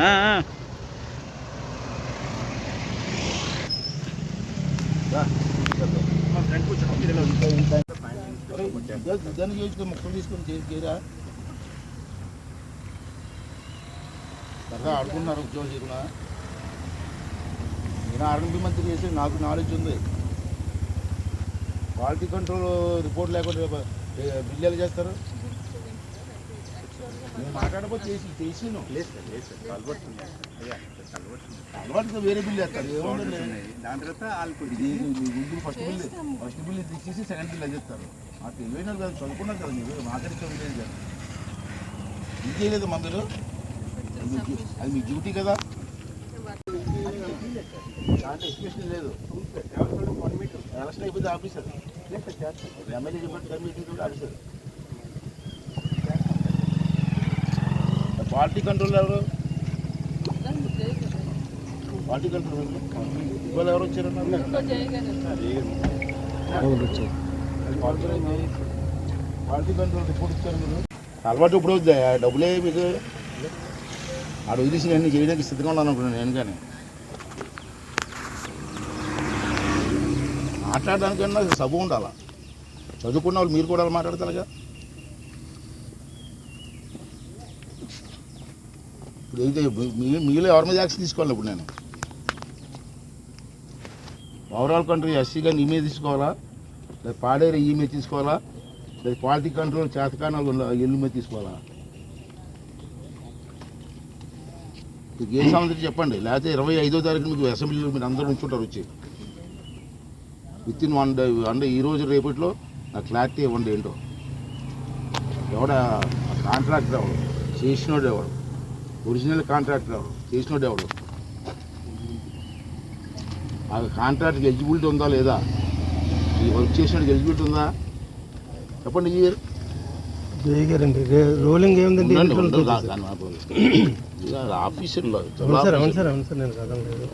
ఆ, ఆ. దాన్ని చేయించుకో మొక్కలు తీసుకొని చేసి చేయరా సరదా ఆడుకున్నారు ఉద్యోగం చేయకుండా నేను ఆర్ఎంపీ మంత్రి చేసి నాకు నాలెడ్జ్ ఉంది క్వాలిటీ కంట్రోల్ రిపోర్ట్ లేకుండా బిల్లు ఎలా చేస్తారు నేను మాట్లాడకపోతే చేసి చేసి అలవాటుగా వేరే బిల్లు దాని తర్వాత వాళ్ళకు ఇది ఫస్ట్ బిల్ ఫస్ట్ బిల్ తీసేసి సెకండ్ బిల్ అది చెప్తారు. మాకు తెలివైన కదా చదువుకున్నారు కదా మీరు మాట్లాడితే ఉండేది కదా ఇది చేయలేదు మా మీరు అది మీ డ్యూటీ కదా? దాంట్లో ఎక్స్ప్రెషన్ లేదు. ఎలక్షన్ అయిపోతే ఆఫీసర్. ఎమ్మెల్యే చెప్పినట్టు మీటింగ్ కూడా ఆఫీసర్. పార్టీ కంట్రోల్ ఎవరు? పార్టీ కంట్రోల్ ఇవాళ ఎవరు వచ్చారన్నారు పార్టీ కంట్రోల్ రిపోర్ట్ ఇచ్చారు మీరు. అలవాటు ఇప్పుడు వద్దా డబ్బులే మీకు ఆడ వదిలేసి నేను చేయడానికి సిద్ధంగా ఉన్నాను అనుకున్నాను నేను కానీ. మాట్లాడడానికన్నా సబు ఉండాలా? చదువుకున్న వాళ్ళు మీరు కూడా మాట్లాడతారు మాట్లాడతారుగా? ఇప్పుడు అయితే మీ- మీలో ఎవరి మీద యాక్షన్ తీసుకోవాలి ఇప్పుడు నేను? ఓవరాల్ కంట్రీ ఎస్సీగా నీ మీద తీసుకోవాలా? లేదా పాడేరు ఈ మీద తీసుకోవాలా? లేదా పాలిటిక్ కంట్రోల్ చేతకానాలు ఇల్లు ఎల్లు మీద తీసుకోవాలా? మీకు ఏ సంబంధించి చెప్పండి. లేకపోతే ఇరవై ఐదో తారీఖు మీకు అసెంబ్లీలో మీరు అందరూ ఉంచుంటారు వచ్చి. విత్ ఇన్ వన్ డే అంటే ఈ రోజు రేపట్లో నాకు క్లారిటీ ఇవ్వండి ఏంటో. ఎవడ? కాంట్రాక్టర్ ఎవడు? చేసినోడు ఎవడు? ఒరిజినల్ కాంట్రాక్టర్ ఎవడు చేసినోడు ఎవడు? ఆ కాంట్రాక్ట్కి ఎలిజిబిలిటీ ఉందా లేదా? ఈ వర్క్ చేసినోడికి ఎలిజిబిలిటీ ఉందా? చెప్పండి ఈ ఇయర్ జయ గారండి. రే- రోలింగ్ ఏముందండి? ఆఫీసర్లో అవును సార్ అవును సార్ అవును సార్ నేను కాదండి.